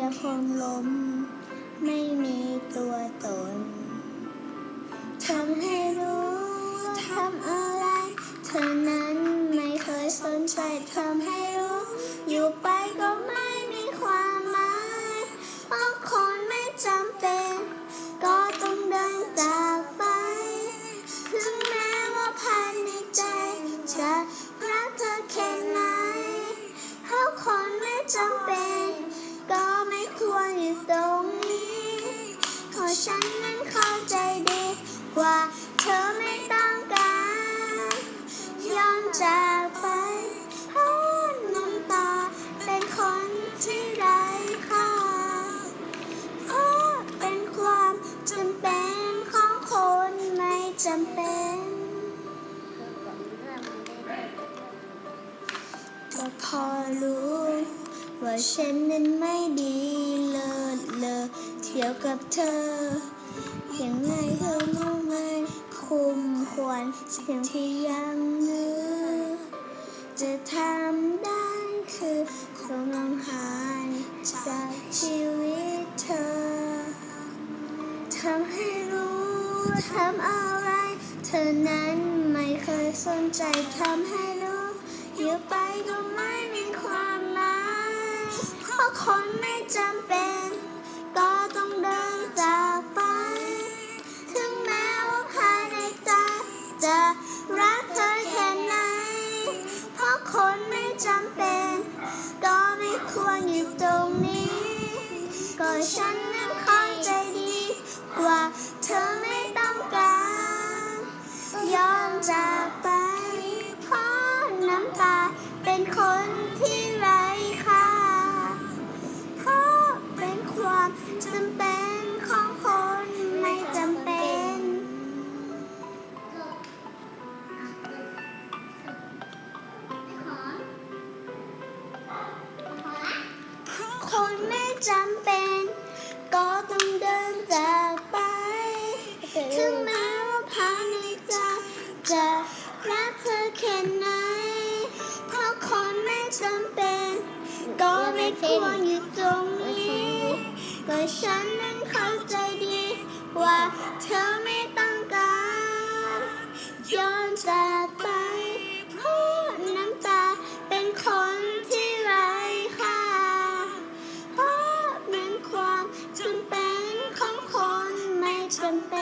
ยังคงล้ม ไม่มีตัวตนทำให้รู้ทำอะไร เธอนั้นไม่เคยสนใจทำให้ ฉันนั้นเข้าใจดีว่าเธอไม่ต้องการยอมจากไปเพราะน้ำตาเป็นคนที่ไร้ค่าเพราะเป็นความจำเป็นของคนไม่จำเป็นก็พอรู้ว่าฉันนั้นไม่ดี เที่ยวกับเธอยังไงเธอก็ไม่คุมควรสิ่งที่ยังเหลือจะทำได้คือคงลองหายจากชีวิตเธอทำให้รู้ทำอะไร เธอนั้นไม่เคยสนใจทำให้รู้อยู่ไปก็ไม่มีความหมายเพราะคนไม่จำเป็น ควรอยู่ตรงนี้ ก็ฉันนั้นเข้าใจดีกว่าเธอไม่ต้องการ ยอมจากไปเพราะน้ำตาเป็นคนที่ จำเป็น ก็ต้องเดินจากไป ถึงแม้ว่าภายในใจจะรักเธอแค่ไหนเพราะคนไม่จำเป็น ก็ไม่ควรอยู่ตรงนี้ก็ฉันนั้นเข้าใจดีว่าเธอไม่ Kristen.